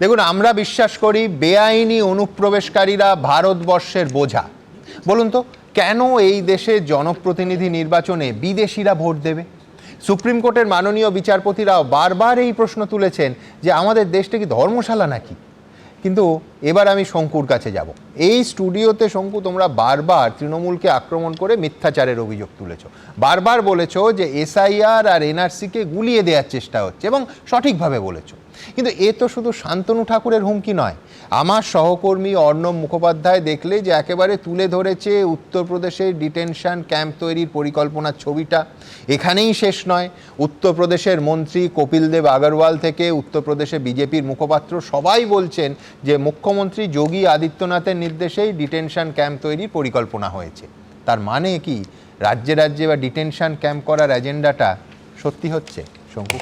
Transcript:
দেখুন, আমরা বিশ্বাস করি বেআইনি অনুপ্রবেশকারীরা ভারতবর্ষের বোঝা। বলুন তো, কেন এই দেশে জনপ্রতিনিধি নির্বাচনে বিদেশিরা ভোট দেবে? সুপ্রিম কোর্টের মাননীয় বিচারপতিরাও বারবার এই প্রশ্ন তুলেছেন যে আমাদের দেশটা কি ধর্মশালা নাকি? কিন্তু এবার আমি শঙ্কুর কাছে যাব। এই স্টুডিওতে শঙ্কু, তোমরা বারবার তৃণমূলকে আক্রমণ করে মিথ্যাচারের অভিযোগ তুলেছ। বারবার বলেছ যে এসআইআর আর এনআরসিকে গুলিয়ে দেওয়ার চেষ্টা হচ্ছে এবং সঠিকভাবে বলেছ। কিন্তু এ তো শুধু শান্তনু ঠাকুরের হুমকি নয়। আমার সহকর্মী অর্ণব মুখোপাধ্যায় দেখলে যে একেবারে তুলে ধরেছে উত্তরপ্রদেশের ডিটেনশন ক্যাম্প তৈরির পরিকল্পনার ছবিটা। এখানেই শেষ নয়। উত্তরপ্রদেশের মন্ত্রী কপিল দেব আগরওয়াল থেকে উত্তরপ্রদেশে বিজেপির মুখপাত্র সবাই বলছেন যে মুখ্যমন্ত্রী যোগী আদিত্যনাথের নির্দেশেই ডিটেনশন ক্যাম্প তৈরির পরিকল্পনা হয়েছে। তার মানে কি? রাজ্যে রাজ্যে বা ডিটেনশন ক্যাম্প করার এজেন্ডাটা সত্যি হচ্ছে, শঙ্কু?